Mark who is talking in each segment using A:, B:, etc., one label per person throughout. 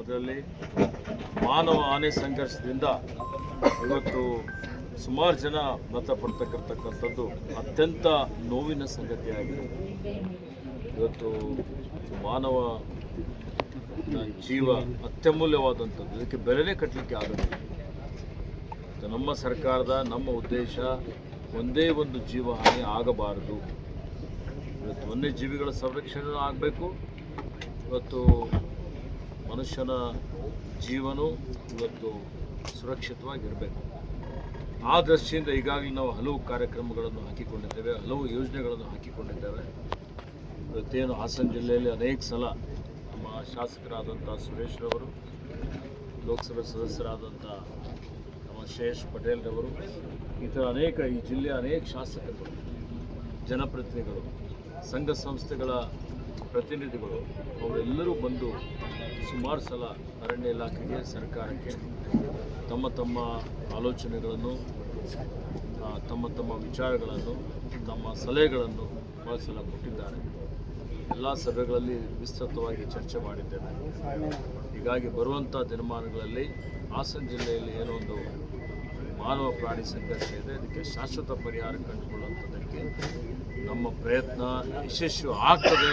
A: ಅದರಲ್ಲಿ ಮಾನವ ಆನೆ ಸಂಘರ್ಷದಿಂದ ಇವತ್ತು ಸುಮಾರು ಜನ ಮೃತಪಡ್ತಕ್ಕಂಥದ್ದು ಅತ್ಯಂತ ನೋವಿನ ಸಂಗತಿಯಾಗಿದೆ ಇವತ್ತು ಮಾನವ ಜೀವ ಅತ್ಯಮೂಲ್ಯವಾದಂಥದ್ದು. ಇದಕ್ಕೆ ಬೆಲೆನೇ ಕಟ್ಟಲಿಕ್ಕೆ ಆಗುತ್ತೆ ನಮ್ಮ ಸರ್ಕಾರದ, ನಮ್ಮ ಉದ್ದೇಶ ಒಂದೇ ಒಂದು ಜೀವ ಹಾನಿ ಆಗಬಾರದು. ಇವತ್ತು ವನ್ಯಜೀವಿಗಳ ಸಂರಕ್ಷಣೆ ಆಗಬೇಕು. ಇವತ್ತು ಮನುಷ್ಯನ ಜೀವನೂ ಇವತ್ತು ಸುರಕ್ಷಿತವಾಗಿರಬೇಕು. ಆ ದೃಷ್ಟಿಯಿಂದ ಈಗಾಗಲೇ ನಾವು ಹಲವು ಕಾರ್ಯಕ್ರಮಗಳನ್ನು ಹಾಕಿಕೊಂಡಿದ್ದೇವೆ, ಹಲವು ಯೋಜನೆಗಳನ್ನು ಹಾಕಿಕೊಂಡಿದ್ದೇವೆ. ಇವತ್ತೇನು ಹಾಸನ ಜಿಲ್ಲೆಯಲ್ಲಿ ಅನೇಕ ಸಲ ನಮ್ಮ ಶಾಸಕರಾದಂಥ ಸುರೇಶ್ರವರು ಲೋಕಸಭೆ ಸದಸ್ಯರಾದಂಥ ನಮ್ಮ ಶೇಷ್ ಪಟೇಲ್ರವರು ಈ ಥರ ಅನೇಕ ಈ ಜಿಲ್ಲೆಯ ಅನೇಕ ಶಾಸಕರು, ಜನಪ್ರತಿನಿಧಿಗಳು, ಸಂಘ ಸಂಸ್ಥೆಗಳ ಪ್ರತಿನಿಧಿಗಳು, ಅವರೆಲ್ಲರೂ ಬಂದು ಸುಮಾರು ಸಲ ಅರಣ್ಯ ಇಲಾಖೆಗೆ, ಸರ್ಕಾರಕ್ಕೆ ತಮ್ಮ ತಮ್ಮ ಆಲೋಚನೆಗಳನ್ನು ತಮ್ಮ ತಮ್ಮ ವಿಚಾರಗಳನ್ನು, ತಮ್ಮ ಸಲಹೆಗಳನ್ನು ಭಾಳ ಸಲ ಕೊಟ್ಟಿದ್ದಾರೆ. ಎಲ್ಲ ಸಭೆಗಳಲ್ಲಿ ವಿಸ್ತೃತವಾಗಿ ಚರ್ಚೆ ಮಾಡಿದ್ದೇವೆ ಹೀಗಾಗಿ ಬರುವಂಥ ದಿನಮಾನಗಳಲ್ಲಿ ಹಾಸನ ಜಿಲ್ಲೆಯಲ್ಲಿ ಏನೋ ಒಂದು ಮಾನವ ಪ್ರಾಣಿ ಸಂಘರ್ಷ ಇದೆ, ಅದಕ್ಕೆ ಶಾಶ್ವತ ಪರಿಹಾರ ಕಂಡುಕೊಳ್ಳುವಂಥದ್ದಕ್ಕೆ ನಮ್ಮ ಪ್ರಯತ್ನ ಯಶಸ್ಸು ಆಗ್ತದೆ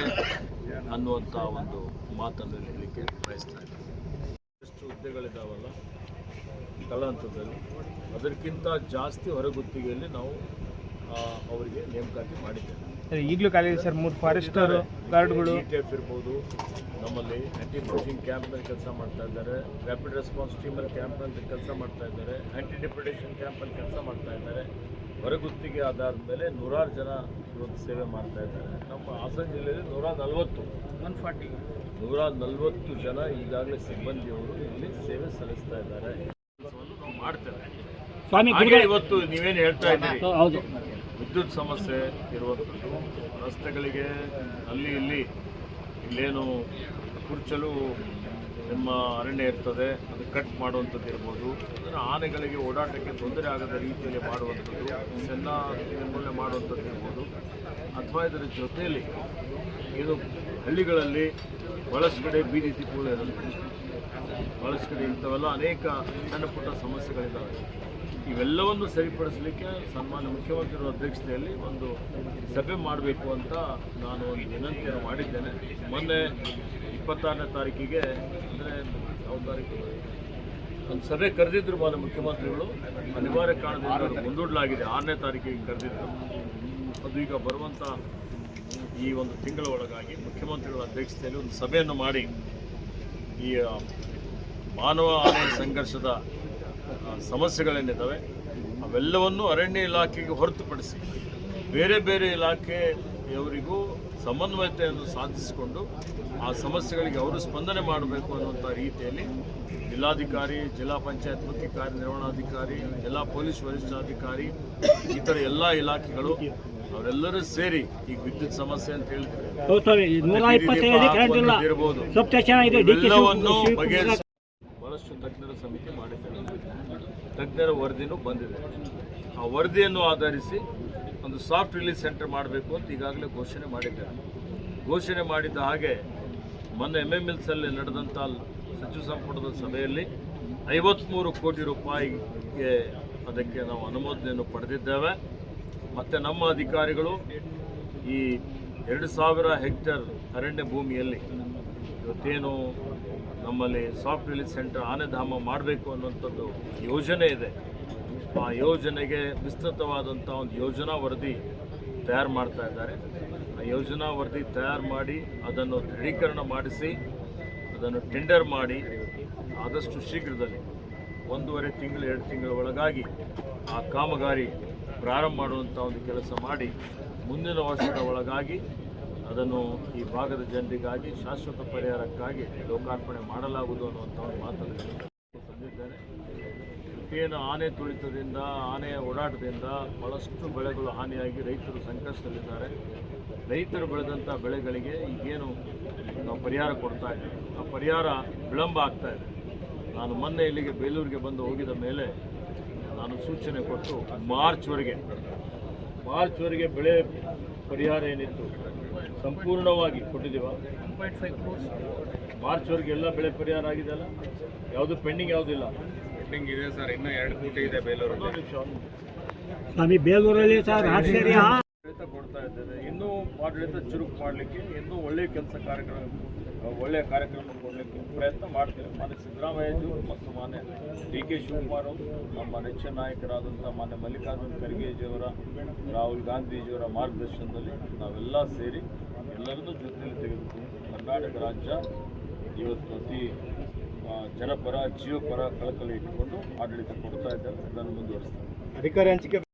A: ಅನ್ನುವಂಥ ಒಂದು ಮಾತನ್ನು ಹೇಳಲಿಕ್ಕೆ ಬಯಸ್ತಾ ಇದ್ದೀನಿ. ಎಷ್ಟು ಹುದ್ದೆಗಳಿದ್ದಾವಲ್ಲ ಕಲಾಂತದಲ್ಲಿ ಅದಕ್ಕಿಂತ ಜಾಸ್ತಿ ಹೊರಗುತ್ತಿಗೆಯಲ್ಲಿ ನಾವು ಅವರಿಗೆ ನೇಮಕಾತಿ ಮಾಡಿದ್ದೇವೆ.
B: ಈಗಲೂ ಖಾಲಿ ಸರ್ ಮೂರು ಫಾರೆಸ್ಟರ್ ಗಾರ್ಡ್ಗಳು
A: ಟಿಎಫ್ ಇರ್ಬೋದು ನಮ್ಮಲ್ಲಿ ಆ್ಯಂಟಿ ಪೋಚಿಂಗ್ ಕ್ಯಾಂಪ್ನಲ್ಲಿ ಕೆಲಸ ಮಾಡ್ತಾ ಇದ್ದಾರೆ ರ್ಯಾಪಿಡ್ ರೆಸ್ಪಾನ್ಸ್ ಟೀಮಲ್ಲಿ ಕ್ಯಾಂಪ್ನಲ್ಲಿ ಕೆಲಸ ಮಾಡ್ತಾ ಇದ್ದಾರೆ ಆ್ಯಂಟಿ ಡಿಪ್ರಿಡೇಷನ್ ಕ್ಯಾಂಪಲ್ಲಿ ಕೆಲಸ ಮಾಡ್ತಾ ಇದ್ದಾರೆ. ಹೊರಗುತ್ತಿಗೆ ಆಧಾರದ ಮೇಲೆ ನೂರಾರು ಜನ ಇವತ್ತು ಸೇವೆ ಮಾಡ್ತಾ ಇದ್ದಾರೆ. ನಮ್ಮ ಹಾಸನ ಜಿಲ್ಲೆಯಲ್ಲಿ ನೂರ ನಲವತ್ತು. ಒನ್ ಫಾರ್ಟಿ ನೂರ ನಲವತ್ತು ಜನ ಈಗಾಗಲೇ ಸಿಬ್ಬಂದಿಯವರು ಇಲ್ಲಿ ಸೇವೆ ಸಲ್ಲಿಸ್ತಾ ಇದ್ದಾರೆ. ಮಾಡ್ತೇವೆ. ಇವತ್ತು ನೀವೇನು ಹೇಳ್ತಾ ಇದ್ದೀರಿ?
B: ಹೌದು.
A: ವಿದ್ಯುತ್ ಸಮಸ್ಯೆ ಇರುವಂಥದ್ದು ರಸ್ತೆಗಳಿಗೆ ಅಲ್ಲಿ ಇಲ್ಲಿ ಇಲ್ಲೇನು ಕುರ್ಚಲು ನಿಮ್ಮ ಅರಣ್ಯ ಇರ್ತದೆ, ಅದು ಕಟ್ ಮಾಡುವಂಥದ್ದು ಇರ್ಬೋದು. ಅದನ್ನು ಆನೆಗಳಿಗೆ ಓಡಾಟಕ್ಕೆ ತೊಂದರೆ ಆಗದ ರೀತಿಯಲ್ಲಿ ಮಾಡುವಂಥದ್ದು ಸಣ್ಣ ನಿರ್ಮೂಲನೆ ಮಾಡುವಂಥದ್ದು ಇರ್ಬೋದು. ಅಥವಾ ಇದರ ಜೊತೆಯಲ್ಲಿ ಇದು ಹಳ್ಳಿಗಳಲ್ಲಿ ಬಹಳಷ್ಟು ಕಡೆ ಬೀದಿ ತಿಪ್ಪುಗಳು ಇರುತ್ತೆ ಬಹಳಷ್ಟು ಇಂಥವೆಲ್ಲ ಅನೇಕ ಸಣ್ಣ ಪುಟ್ಟ ಸಮಸ್ಯೆಗಳಿದ್ದಾವೆ. ಇವೆಲ್ಲವನ್ನು ಸರಿಪಡಿಸಲಿಕ್ಕೆ ಸನ್ಮಾನ್ಯ ಮುಖ್ಯಮಂತ್ರಿಗಳ ಅಧ್ಯಕ್ಷತೆಯಲ್ಲಿ ಒಂದು ಸಭೆ ಮಾಡಬೇಕು ಅಂತ ನಾನು ಒಂದು ವಿನಂತಿಯನ್ನು ಮಾಡಿದ್ದೇನೆ. ಮೊನ್ನೆ ಇಪ್ಪತ್ತಾರನೇ ತಾರೀಕಿಗೆ ಅಂದರೆ ಯಾವ ತಾರೀಕು. ಒಂದು ಸಭೆ ಕರೆದಿದ್ದರು ಮಾನ್ಯ ಮುಖ್ಯಮಂತ್ರಿಗಳು. ಅನಿವಾರ್ಯ ಕಾರಣದಿಂದ ಮುಂದೂಡಲಾಗಿದೆ. ಆರನೇ ತಾರೀಕಿಗೆ ಕರೆದಿದ್ದರು ಅದು ಈಗ ಬರುವಂಥ ಈ ಒಂದು ತಿಂಗಳ ಒಳಗಾಗಿ ಮುಖ್ಯಮಂತ್ರಿಗಳ ಅಧ್ಯಕ್ಷತೆಯಲ್ಲಿ ಒಂದು ಸಭೆಯನ್ನು ಮಾಡಿ ಈ ಮಾನವ ಆನೆ ಸಂಘರ್ಷದ ಸಮಸ್ಯೆಗಳೇನಿದ್ದಾವೆ, ಅವೆಲ್ಲವನ್ನೂ ಅರಣ್ಯ ಇಲಾಖೆಗೆ ಹೊರತುಪಡಿಸಿ ಬೇರೆ ಬೇರೆ ಇಲಾಖೆಯವರಿಗೂ ಸಮನ್ವಯತೆಯನ್ನು ಸಾಧಿಸಿಕೊಂಡು ಆ ಸಮಸ್ಯೆಗಳಿಗೆ ಅವರು ಸ್ಪಂದನೆ ಮಾಡಬೇಕು ಅನ್ನುವಂಥ ರೀತಿಯಲ್ಲಿ ಜಿಲ್ಲಾಧಿಕಾರಿ ಜಿಲ್ಲಾ ಪಂಚಾಯತ್ ಮುಖ್ಯ ಕಾರ್ಯನಿರ್ವಹಣಾಧಿಕಾರಿ ಜಿಲ್ಲಾ ಪೊಲೀಸ್ ವರಿಷ್ಠಾಧಿಕಾರಿ ಇತರ ಎಲ್ಲ ಇಲಾಖೆಗಳು ಅವರೆಲ್ಲರೂ ಸೇರಿ ಈಗ ವಿದ್ಯುತ್ ಸಮಸ್ಯೆ ಅಂತ ಹೇಳಿದ್ರೆ ಬಹಳಷ್ಟು ತಜ್ಞರ ಸಮಿತಿ ಮಾಡಿದ್ದಾರೆ ತಜ್ಞರ ವರದಿನೂ ಬಂದಿದೆ. ಆ ವರದಿಯನ್ನು ಆಧರಿಸಿ ಒಂದು ಸಾಫ್ಟ್ ರಿಲೀಸ್ ಸೆಂಟರ್ ಮಾಡಬೇಕು ಅಂತ ಈಗಾಗಲೇ ಘೋಷಣೆ ಮಾಡಿದ್ದಾರೆ. ಘೋಷಣೆ ಮಾಡಿದ್ದ ಹಾಗೆ ಮೊನ್ನೆ ಎಂ ಎಂ ಎಲ್ಸಲ್ಲಿ ನಡೆದಂಥ ಸಚಿವ ಸಂಪುಟದ ಸಭೆಯಲ್ಲಿ ಐವತ್ತ್ಮೂರು ಕೋಟಿ ರೂಪಾಯಿಗೆ ಅದಕ್ಕೆ ನಾವು ಅನುಮೋದನೆಯನ್ನು ಪಡೆದಿದ್ದೇವೆ. ಮತ್ತು ನಮ್ಮ ಅಧಿಕಾರಿಗಳು ಈ ಎರಡು ಸಾವಿರ ಹೆಕ್ಟೇರ್ ಅರಣ್ಯ ಭೂಮಿಯಲ್ಲಿ ಇವತ್ತೇನು ನಮ್ಮಲ್ಲಿ ಸಾಫ್ಟ್ ರಿಲೀಸ್ ಸೆಂಟರ್ ಆನೆಧಾಮ ಮಾಡಬೇಕು ಅನ್ನುವಂಥದ್ದು ಯೋಜನೆ ಇದೆ. ಆ ಯೋಜನೆಗೆ ವಿಸ್ತೃತವಾದಂಥ ಒಂದು ಯೋಜನಾ ವರದಿ ತಯಾರು ಮಾಡ್ತಾ ಇದ್ದಾರೆ. ಆ ಯೋಜನಾ ವರದಿ ತಯಾರು ಮಾಡಿ ಅದನ್ನು ದೃಢೀಕರಣ ಮಾಡಿಸಿ, ಅದನ್ನು ಟೆಂಡರ್ ಮಾಡಿ ಆದಷ್ಟು ಶೀಘ್ರದಲ್ಲಿ ಒಂದೂವರೆ ತಿಂಗಳು, ಎರಡು ತಿಂಗಳ ಒಳಗಾಗಿ ಆ ಕಾಮಗಾರಿ ಪ್ರಾರಂಭ ಮಾಡುವಂಥ ಒಂದು ಕೆಲಸ ಮಾಡಿ ಮುಂದಿನ ವರ್ಷದ ಒಳಗಾಗಿ ಅದನ್ನು ಈ ಭಾಗದ ಜನರಿಗಾಗಿ ಶಾಶ್ವತ ಪರಿಹಾರಕ್ಕಾಗಿ ಲೋಕಾರ್ಪಣೆ ಮಾಡಲಾಗುವುದು ಅನ್ನುವಂಥ ಒಂದು ಮಾತನ್ನು ತಂದಿದ್ದೇನೆ ಏನು ಆನೆ ತುಳಿತದಿಂದ ಆನೆಯ ಓಡಾಟದಿಂದ ಭಾಳಷ್ಟು ಬೆಳೆಗಳು ಹಾನಿಯಾಗಿ ರೈತರು ಸಂಕಷ್ಟದಲ್ಲಿದ್ದಾರೆ. ರೈತರು ಬೆಳೆದಂಥ ಬೆಳೆಗಳಿಗೆ ಈಗೇನು ನಾವು ಪರಿಹಾರ ಕೊಡ್ತಾ ಇದ್ದೀವಿ. ಆ ಪರಿಹಾರ ವಿಳಂಬ ಆಗ್ತಾ ಇದೆ. ನಾನು ಮೊನ್ನೆ ಇಲ್ಲಿಗೆ ಬೇಲೂರಿಗೆ ಬಂದು ಹೋಗಿದ ಮೇಲೆ ನಾನು ಸೂಚನೆ ಕೊಟ್ಟು ಮಾರ್ಚ್ವರೆಗೆ ಮಾರ್ಚ್ವರೆಗೆ ಬೆಳೆ ಪರಿಹಾರ ಏನಿತ್ತು ಸಂಪೂರ್ಣವಾಗಿ ಕೊಟ್ಟಿದ್ದೀವ? ಮಾರ್ಚ್ವರೆಗೆ ಎಲ್ಲ ಬೆಳೆ ಪರಿಹಾರ ಆಗಿದೆ ಅಲ್ಲ? ಯಾವುದು ಪೆಂಡಿಂಗ್ ಯಾವುದಿಲ್ಲ
C: ಪೆಂಡಿಂಗ್ ಇದೆ ಸರ್ ಇನ್ನೂ ಎರಡು ಕೋಟಿ ಇದೆ ಬೇಲೂರಲ್ಲಿ.
B: ಸ್ವಾಮಿ ಬೇಲೂರಲ್ಲಿ ಸರ್
A: ಆಡಳಿತ ಕೊಡ್ತಾ ಇದ್ದೇನೆ. ಇನ್ನೂ ಆಡಳಿತ ಚುರುಕು ಮಾಡಲಿಕ್ಕೆ ಇನ್ನೂ ಒಳ್ಳೆಯ ಕೆಲಸ ಕಾರ್ಯಕ್ರಮ ಒಳ್ಳೆಯ ಕಾರ್ಯಕ್ರಮ ಕೊಡಲಿಕ್ಕೆ ಪ್ರಯತ್ನ ಮಾಡ್ತೇವೆ ಮಾನ್ಯ ಸಿದ್ದರಾಮಯ್ಯಜಿಯವರು ಮತ್ತು ಮಾನ್ಯ ಡಿ ಕೆ ಶಿವಕುಮಾರ್ ಅವರು ನಮ್ಮ ನೆಚ್ಚಿನ ನಾಯಕರಾದಂಥ ಮಾನ್ಯ ಮಲ್ಲಿಕಾರ್ಜುನ ಖರ್ಗೆಜಿಯವರ ರಾಹುಲ್ ಗಾಂಧೀಜಿಯವರ ಮಾರ್ಗದರ್ಶನದಲ್ಲಿ ನಾವೆಲ್ಲ ಸೇರಿ ಎಲ್ಲರನ್ನೂ ಜೊತೆಯಲ್ಲಿ ತೆಗೆದುಕೊಂಡು ಕರ್ನಾಟಕ ರಾಜ್ಯ ಇವತ್ತು ಅತಿ ಜನಪರ ಜೀವಪರ ಕಳಕಳಿ ಇಟ್ಟುಕೊಂಡು ಆಡಳಿತ ಕೊಡ್ತಾ ಇದ್ದಾರೆ. ಅದನ್ನು ಮುಂದುವರಿಸ್ತಾರೆ.
C: ಅಧಿಕಾರ ಹಂಚಿಕೆ